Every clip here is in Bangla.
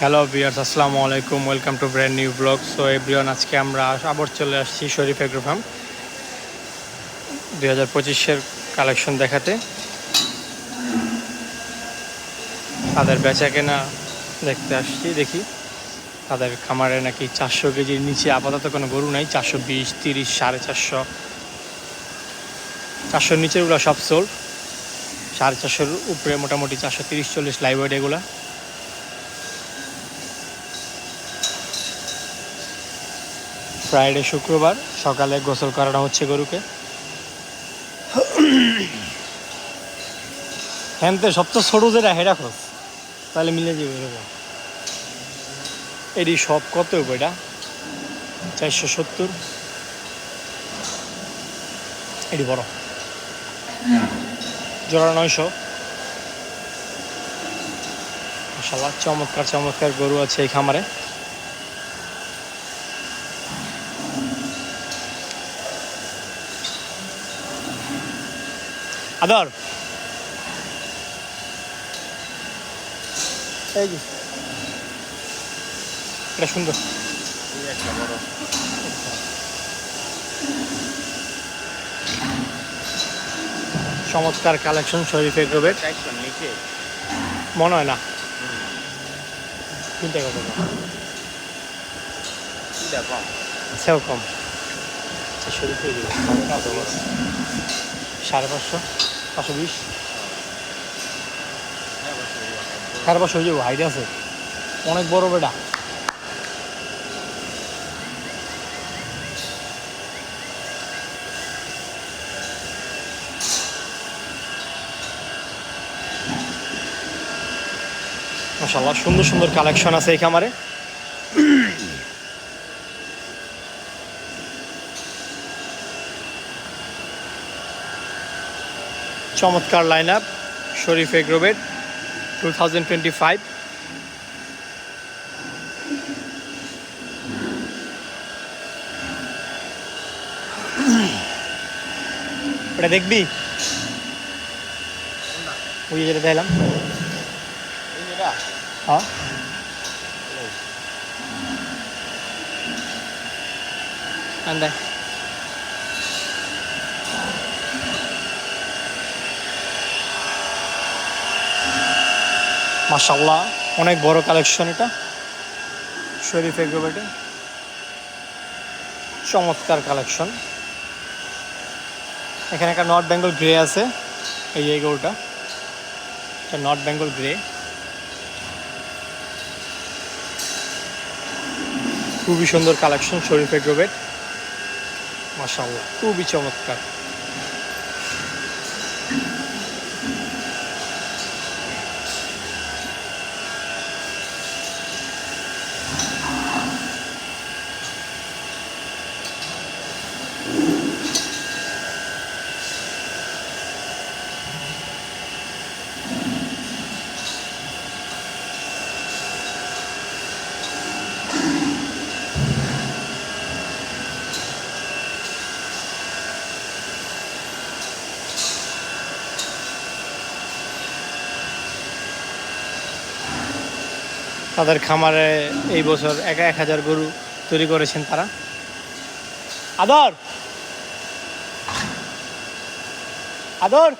হ্যালো বিয়ার্স আসসালামু আলাইকুম welcome to brand new blog so everyone আজকে আমরা আবার চলে আসছি শরীফ এগ্রো ফার্ম দুই হাজার পঁচিশের কালেকশন দেখাতে। তাদের বেচা কেনা দেখতে আসছি, দেখি। তাদের খামারে নাকি চারশো কেজির নিচে আপাতত কোনো গরু নাই, চারশো বিশ, তিরিশ, সাড়ে চারশো। চারশোর নিচেরগুলো সব সোল সাড়ে চারশোর উপরে মোটামুটি চারশো তিরিশ, চল্লিশ লাইভ এগুলা। ফ্রাইডে শুক্রবার, সকালে গোসল করানো হচ্ছে গরুকে। হ্যান্তে সবচেয়ে ছোটো যেটা হেডা খোঁজ। তাহলে মিলে যাবে এরকম। এটি সব কত এটা? চারশো সত্তর। এটি বড়। জোড়া নয়শো। মাসাল্লাহ চমৎকার চমৎকার গরু আছে এই খামারে। আদর। এই যে। এটা সুন্দর। চমৎকার কালেকশন শরীফ নিচে মনে হয় না। চিন্তা এটা সেও কম। শরীফ সাড়ে পাঁচশো পাঁচশো বিশ। সাড়ে পাঁচশো হয়ে যাব হাইট আছে, অনেক বড় বেটা। মাসাল্লাহ সুন্দর সুন্দর কালেকশন আছে এই খামারে। চমৎকার লাইন আপ শরীফ এগ্রোবেট টু থাউজেন্ড টোয়েন্টি ফাইভ দেখবি? ওই যেটা দেখলাম। হ্যাঁ। আন্দায় মাশাল্লাহ অনেক বড় কালেকশন এটা। শরীফ এগ্রোবেটে চমৎকার কালেকশন এখানে একটা নর্থ বেঙ্গল গ্রে আছে এই গরুটা এটা নর্থ বেঙ্গল গ্রে খুবই সুন্দর কালেকশন শরীফ এগ্রোবেট মাশাল্লাহ খুবই চমৎকার। তাদের খামারে এই বছর এক এক হাজার গরু তৈরি করেছেন তারা। আদর! আদর!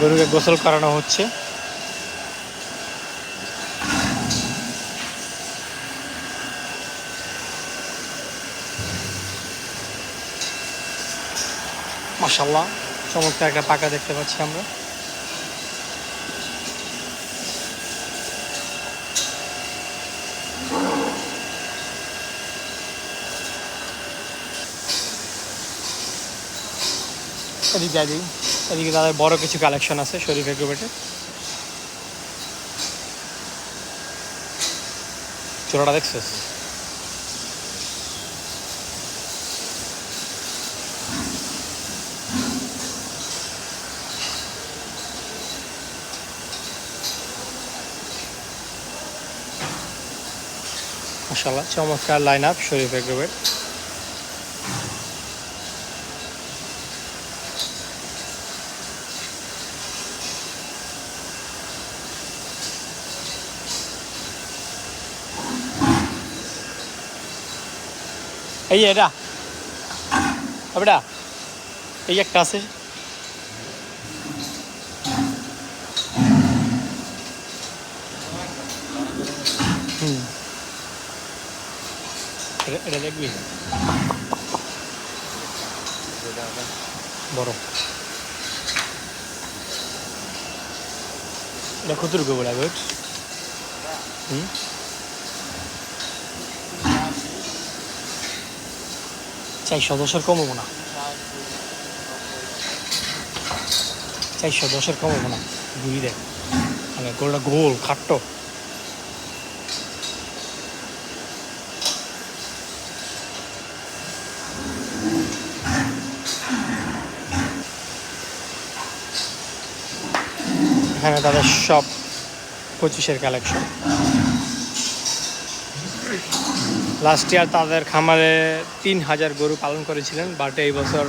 গরুকে গোসল করানো হচ্ছে। মাসাল্লাহ চমৎকার একটা পাকা দেখতে পাচ্ছি আমরা। এদিকে যাই, এদিকে তাদের বড় কিছু কালেকশন আছে শরীফ এগ্রোবেটে চোরাটা দেখছিস? মাসাল্লাহ চমৎকার লাইন আপ শরীফ এগ্রোভেট এই এটা। এই একটা আছে। এটা বড় এটা কতটুকু বলা গোট হুম চারশো দশের কম হব না চারশো দশের কম হব না ঘুরি দেখ মানে গোলটা গোল খাট্ট এখানে তাদের সব পঁচিশের কালেকশন লাস্ট ইয়ার তাদের খামারে তিন হাজার গরু পালন করেছিলেন বাট এই বছর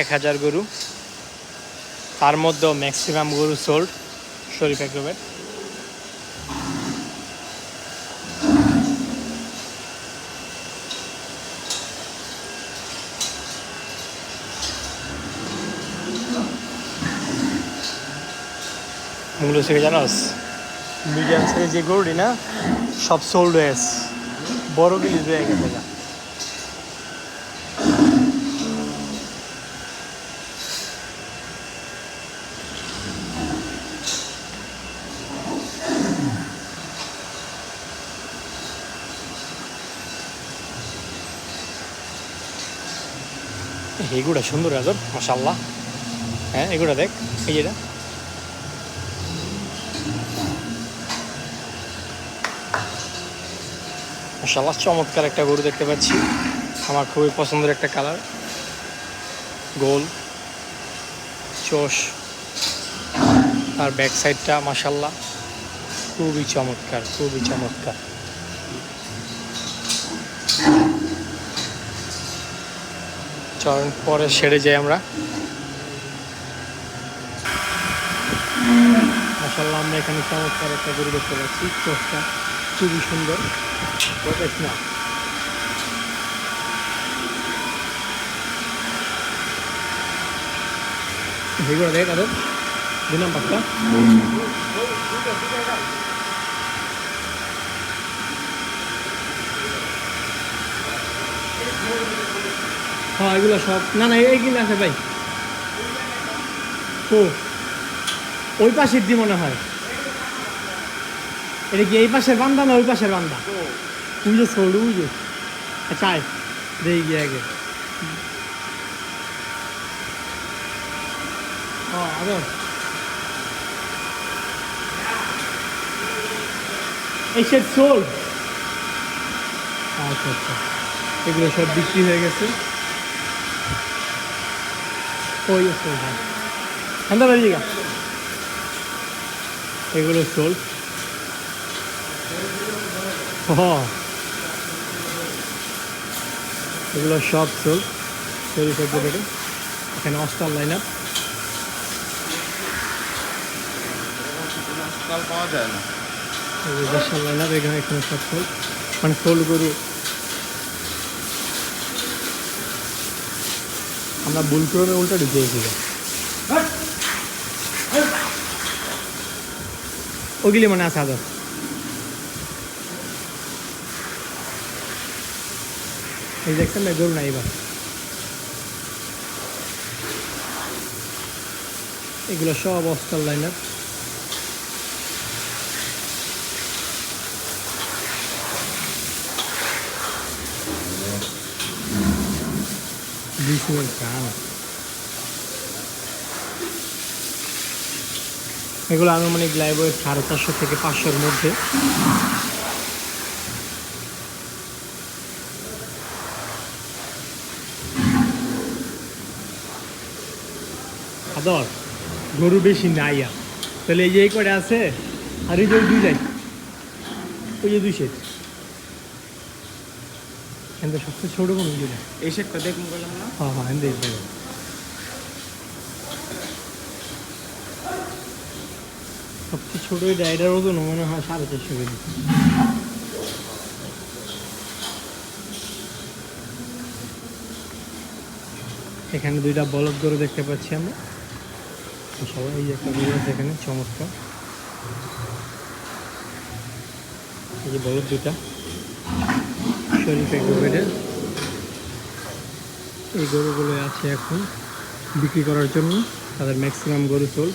এক হাজার গরু। তার মধ্যেও ম্যাক্সিমাম গরু সোল্ড শরীফ এগ্রোভেট। মূল্য থেকে জানোস? মিডিয়াম সাইজের যে গরুটি না সব সোল্ড হয়ে গেছে। বড় গিলিজ হয়ে গেছে গা। এগুলা সুন্দর গাজর মাসাল্লাহ হ্যাঁ এগুলা দেখ এই যেটা মাসাল্লাহ চমৎকার একটা গরু দেখতে পাচ্ছি। আমার খুবই পছন্দের একটা কালার। গোল, চোষ। আর ব্যাক সাইডটা মাসাল্লাহ খুবই চমৎকার খুবই চমৎকার। চরণ পরে সেরে যাই আমরা। মাসাল্লাহ আমরা এখানে চমৎকার একটা গরু দেখতে পাচ্ছি চোখটা খুবই সুন্দর। না। দেখ আরও দুই নাম্বারটা হ্যাঁ এগুলো সব। না না এইগুলো আছে ভাই। ও ওই পাশের দি মনে হয়। এটা কি এই পাশের বান্দা না ওই পাশের বান্দা? বুঝে ছোড়ু বুঝে আচ্ছা আয়। দেখি গিয়ে আগে। এই সেট সোল আচ্ছা আচ্ছা। এগুলো সব বিক্রি হয়ে গেছে। ওই সোল হ্যাঁ ঠান্ডা বাড়ি গা এগুলো সোল এগুলো সব সোল তৈরি করতে পেরে এখানে অস্টার লাইন আপ পাওয়া যায় না। দশটার লাইন আপ এখানে এখানে সব সোল মানে সোল গরু আমরা ভুল করে উল্টা ঢুকিয়েছি ওগুলি মানে আছে আদর এই দেখছেন না গরু না এবার। এগুলো সব অস্টার লাইনার। দুইশোর কান এগুলো আনুমানিক লাইব্রেরি সাড়ে চারশো থেকে পাঁচশোর মধ্যে। আদর গরু বেশি নাই আর। তাহলে এই যে এই কটা আছে আর এই যে দুই যাই ওই যে দুই সেট কিন্তু সবচেয়ে ছোটো কোন যেটা এই সেটটা দেখুন হ্যাঁ হ্যাঁ এনে দেখবে সবচেয়ে ছোট এটা এটার ওজন মনে হয় সাড়ে চারশো কেজি। এখানে দুইটা বলদ গরু দেখতে পাচ্ছি আমরা। সবাই এই একটা আছে এখানে চমৎকার। এই যে বলদ দুটা এই গরুগুলো আছে এখন বিক্রি করার জন্য, তাদের ম্যাক্সিমাম গরু সোল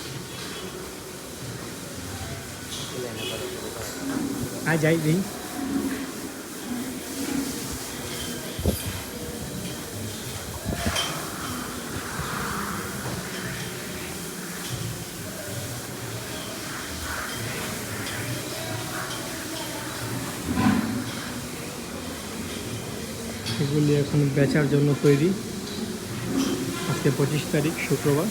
আয়, যাই, দিই। এগুলি এখন বেচার জন্য তৈরি। আজকে পঁচিশ তারিখ, শুক্রবার।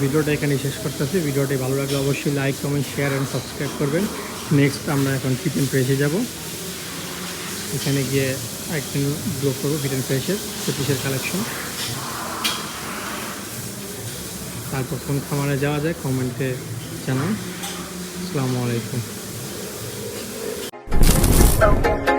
ভিডিওটা এখানে শেষ করতেছি। ভিডিওটি ভালো লাগলে অবশ্যই like comment share and subscribe করবেন। নেক্সট আমরা এখন ফিটেন ফ্রেশে যাব। এখানে গিয়ে একদিন গ্রো করব ফিটেন ফ্রেশের পঁচিশের কালেকশন তারপর কোন খামারে যাওয়া যায় কমেন্টে জানান। আসসালামু আলাইকুম। so